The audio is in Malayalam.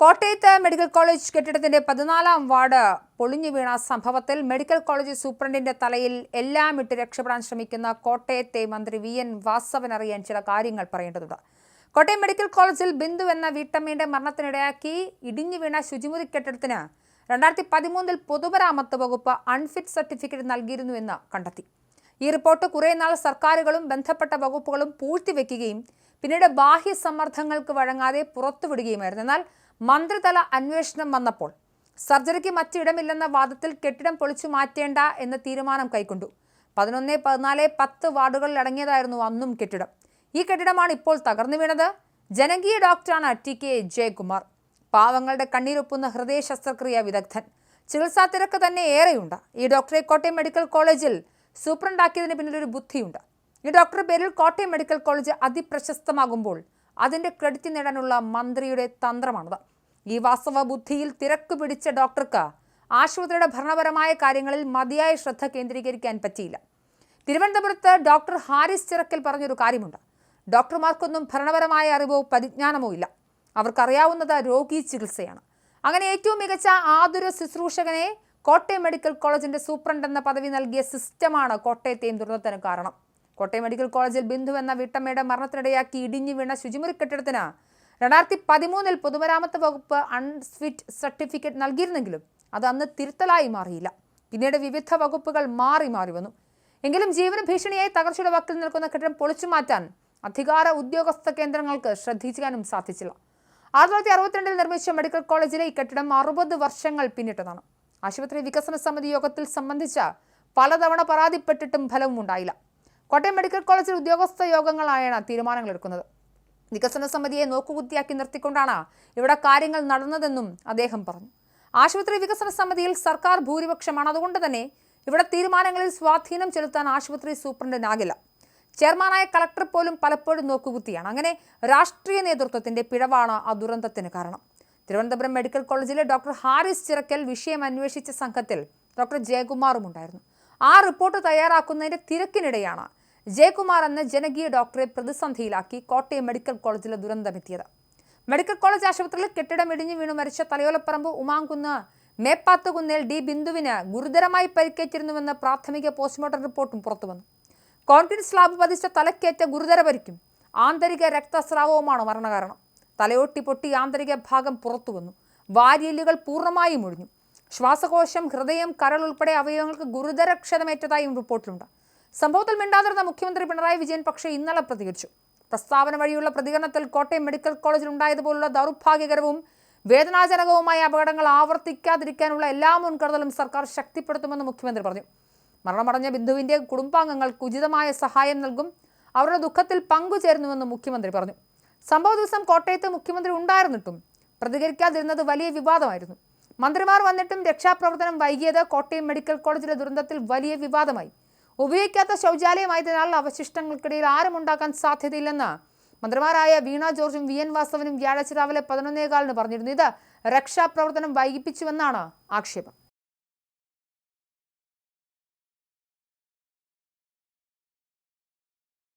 കോട്ടയത്ത് മെഡിക്കൽ കോളേജ് കെട്ടിടത്തിന്റെ പതിനാലാം വാർഡ് പൊളിഞ്ഞു വീണ സംഭവത്തിൽ മെഡിക്കൽ കോളേജ് സൂപ്രണ്ടിന്റെ തലയിൽ എല്ലാം ഇട്ട് രക്ഷപ്പെടാൻ ശ്രമിക്കുന്ന കോട്ടയത്തെ മന്ത്രി വി. എൻ. വാസവൻ അറിയാൻ ചില കാര്യങ്ങൾ പറയേണ്ടതുണ്ട്. കോട്ടയം മെഡിക്കൽ കോളേജിൽ ബിന്ദു എന്ന വീട്ടമ്മയുടെ മരണത്തിനിടയാക്കി ഇടിഞ്ഞു വീണ ശുചിമുറി കെട്ടിടത്തിന് രണ്ടായിരത്തി പതിമൂന്നിൽ പൊതുമരാമത്ത് വകുപ്പ് അൺഫിറ്റ് സർട്ടിഫിക്കറ്റ് നൽകിയിരുന്നുവെന്ന് കണ്ടെത്തി. ഈ റിപ്പോർട്ട് കുറേ നാൾ സർക്കാരുകളും ബന്ധപ്പെട്ട വകുപ്പുകളും പൂഴ്ത്തിവെക്കുകയും പിന്നീട് ബാഹ്യ സമ്മർദ്ദങ്ങൾക്ക് വഴങ്ങാതെ പുറത്തുവിടുകയുമായിരുന്നു. എന്നാൽ മന്ത്രിതല അന്വേഷണം വന്നപ്പോൾ സർജറിക്ക് മറ്റിടമില്ലെന്ന വാദത്തിൽ കെട്ടിടം പൊളിച്ചു മാറ്റേണ്ട എന്ന തീരുമാനം കൈക്കൊണ്ടു. പതിനൊന്ന് പതിനാല് പത്ത് വാർഡുകളിൽ അടങ്ങിയതായിരുന്നു അന്നും കെട്ടിടം. ഈ കെട്ടിടമാണ് ഇപ്പോൾ തകർന്നു വീണത്. ജനകീയ ഡോക്ടറാണ് ടി കെ ജയകുമാർ. പാവങ്ങളുടെ കണ്ണീരൊപ്പുന്ന ഹൃദയ ശസ്ത്രക്രിയ വിദഗ്ധൻ. ചികിത്സാ തിരക്ക് തന്നെ ഏറെയുണ്ട്. ഈ ഡോക്ടറെ കോട്ടയം മെഡിക്കൽ കോളേജിൽ സൂപ്രണ്ടാക്കിയതിന് പിന്നിൽ ഒരു ബുദ്ധിയുണ്ട്. ഈ ഡോക്ടറുടെ പേരിൽ കോട്ടയം മെഡിക്കൽ കോളേജ് അതിപ്രശസ്തമാകുമ്പോൾ അതിന്റെ ക്രെഡിറ്റ് നേടാനുള്ള മന്ത്രിയുടെ തന്ത്രമാണത്. ഈ വാസ്തവ ബുദ്ധിയിൽ തിരക്ക് പിടിച്ച ഡോക്ടർക്ക് ആശുപത്രിയുടെ ഭരണപരമായ കാര്യങ്ങളിൽ മതിയായ ശ്രദ്ധ കേന്ദ്രീകരിക്കാൻ പറ്റിയില്ല. തിരുവനന്തപുരത്ത് ഡോക്ടർ ഹാരിസ് ചിറക്കൽ പറഞ്ഞൊരു കാര്യമുണ്ട്. ഡോക്ടർമാർക്കൊന്നും ഭരണപരമായ അറിവോ പരിജ്ഞാനമോ ഇല്ല. അവർക്കറിയാവുന്നത് രോഗി ചികിത്സയാണ്. അങ്ങനെ ഏറ്റവും മികച്ച ആതുര ശുശ്രൂഷകനെ കോട്ടയം മെഡിക്കൽ കോളേജിന്റെ സൂപ്രണ്ട് എന്ന പദവി നൽകിയ സിസ്റ്റമാണ് കോട്ടയത്തെയും ദുരന്തത്തിന് കാരണം. കോട്ടയം മെഡിക്കൽ കോളേജിൽ ബിന്ദു എന്ന വീട്ടമ്മയുടെ മരണത്തിനിടയാക്കി ഇടിഞ്ഞു വീണ ശുചിമുറി കെട്ടിടത്തിന് രണ്ടായിരത്തി പതിമൂന്നിൽ പൊതുമരാമത്ത് വകുപ്പ് അൺഫിറ്റ് സർട്ടിഫിക്കറ്റ് നൽകിയിരുന്നെങ്കിലും അത് അന്ന് തിരുത്തലായി മാറിയില്ല. പിന്നീട് വിവിധ വകുപ്പുകൾ മാറി മാറി വന്നു. എങ്കിലും ജീവന ഭീഷണിയായി തകർച്ചയുടെ വക്കിൽ നിൽക്കുന്ന കെട്ടിടം പൊളിച്ചു മാറ്റാൻ അധികാര ഉദ്യോഗസ്ഥ കേന്ദ്രങ്ങൾക്ക് ശ്രദ്ധിക്കാനും സാധിച്ചില്ല. ആയിരത്തി തൊള്ളായിരത്തി അറുപത്തിരണ്ടിൽ നിർമ്മിച്ച മെഡിക്കൽ കോളേജിലെ ഈ കെട്ടിടം അറുപത് വർഷങ്ങൾ പിന്നിട്ടതാണ്. ആശുപത്രി വികസന സമിതി യോഗത്തിൽ സംബന്ധിച്ച പലതവണ പരാതിപ്പെട്ടിട്ടും ഫലവും ഉണ്ടായില്ല. കോട്ടയം മെഡിക്കൽ കോളേജിൽ ഉദ്യോഗസ്ഥ യോഗങ്ങളായാണ് തീരുമാനങ്ങൾ എടുക്കുന്നത് വികസന സമിതിയെ നോക്കുകുത്തിയാക്കി നിർത്തിക്കൊണ്ടാണ് ഇവിടെ കാര്യങ്ങൾ നടന്നതെന്നും അദ്ദേഹം പറഞ്ഞു. ആശുപത്രി വികസന സമിതിയിൽ സർക്കാർ ഭൂരിപക്ഷമാണ്. അതുകൊണ്ട് തന്നെ ഇവിടെ തീരുമാനങ്ങളിൽ സ്വാധീനം ചെലുത്താൻ ആശുപത്രി സൂപ്രണ്ടിനാകില്ല ചെയർമാനായ കളക്ടർ പോലും പലപ്പോഴും നോക്കുകുത്തിയാണ്. അങ്ങനെ രാഷ്ട്രീയ നേതൃത്വത്തിന്റെ പിഴവാണ് ആ ദുരന്തത്തിന് കാരണം. തിരുവനന്തപുരം മെഡിക്കൽ കോളേജിലെ ഡോക്ടർ ഹാരിസ് ചിറക്കൽ വിഷയം അന്വേഷിച്ച സംഘത്തിൽ ഡോക്ടർ ജയകുമാറും ഉണ്ടായിരുന്നു. ആ റിപ്പോർട്ട് തയ്യാറാക്കുന്നതിന്റെ തിരക്കിനിടെയാണ് ജയകുമാർ എന്ന ജനകീയ ഡോക്ടറെ പ്രതിസന്ധിയിലാക്കി കോട്ടയം മെഡിക്കൽ കോളേജിലെ ദുരന്തമെത്തിയത് മെഡിക്കൽ കോളേജ് ആശുപത്രിയിൽ കെട്ടിടം ഇടിഞ്ഞു വീണു മരിച്ച തലയോലപ്പറമ്പ് ഉമാങ്കുന്ന് മേപ്പാത്തുകുന്നേൽ ഡി ബിന്ദുവിന് ഗുരുതരമായി പരിക്കേറ്റിരുന്നുവെന്ന് പ്രാഥമിക പോസ്റ്റ്മോർട്ടം റിപ്പോർട്ടും പുറത്തുവന്നു. കോൺക്രീറ്റ് സ്ലാബ് പതിച്ച തലക്കേറ്റ ഗുരുതര പരിക്കും ആന്തരിക രക്തസ്രാവവുമാണ് മരണകാരണം. തലയൊട്ടി പൊട്ടി ആന്തരിക ഭാഗം പുറത്തുവന്നു. വാരിയല്ലുകൾ പൂർണമായും ഒഴിഞ്ഞു. ശ്വാസകോശം ഹൃദയം കരൾ ഉൾപ്പെടെ അവയവങ്ങൾക്ക് ഗുരുതര ക്ഷതമേറ്റതായും റിപ്പോർട്ടിലുണ്ട്. സംഭവത്തിൽ മിണ്ടാതിരുന്ന മുഖ്യമന്ത്രി പിണറായി വിജയൻ പക്ഷേ ഇന്നലെ പ്രതികരിച്ചു. പ്രസ്താവന വഴിയുള്ള പ്രതികരണത്തിൽ കോട്ടയം മെഡിക്കൽ കോളേജിൽ ഉണ്ടായതുപോലുള്ള ദൗർഭാഗ്യകരവും വേദനാജനകവുമായ അപകടങ്ങൾ ആവർത്തിക്കാതിരിക്കാനുള്ള എല്ലാ മുൻകരുതലും സർക്കാർ ശക്തിപ്പെടുത്തുമെന്ന് മുഖ്യമന്ത്രി പറഞ്ഞു. മരണമടഞ്ഞ ബിന്ദുവിന്റെ കുടുംബാംഗങ്ങൾക്ക് ഉചിതമായ സഹായം നൽകും. അവരുടെ ദുഃഖത്തിൽ പങ്കുചേരുന്നുവെന്ന് മുഖ്യമന്ത്രി പറഞ്ഞു. സംഭവ ദിവസം കോട്ടയത്ത് മുഖ്യമന്ത്രി ഉണ്ടായിരുന്നിട്ടും പ്രതികരിക്കാതിരുന്നത് വലിയ വിവാദമായിരുന്നു. മന്ത്രിമാർ വന്നിട്ടും രക്ഷാപ്രവർത്തനം വൈകിയത് കോട്ടയം മെഡിക്കൽ കോളേജിലെ ദുരന്തത്തിൽ വലിയ വിവാദമായി. ഉപയോഗിക്കാത്ത ശൗചാലയമായതിനാൽ അവശിഷ്ടങ്ങൾക്കിടയിൽ ആരും ഉണ്ടാക്കാൻ സാധ്യതയില്ലെന്ന് മന്ത്രിമാരായ വീണ ജോർജും വി എൻ വാസവനും വ്യാഴാഴ്ച രാവിലെ പതിനൊന്നേകാലിന് പറഞ്ഞിരുന്നു. ഇത് രക്ഷാപ്രവർത്തനം വൈകിപ്പിച്ചുവെന്നാണ് ആക്ഷേപം.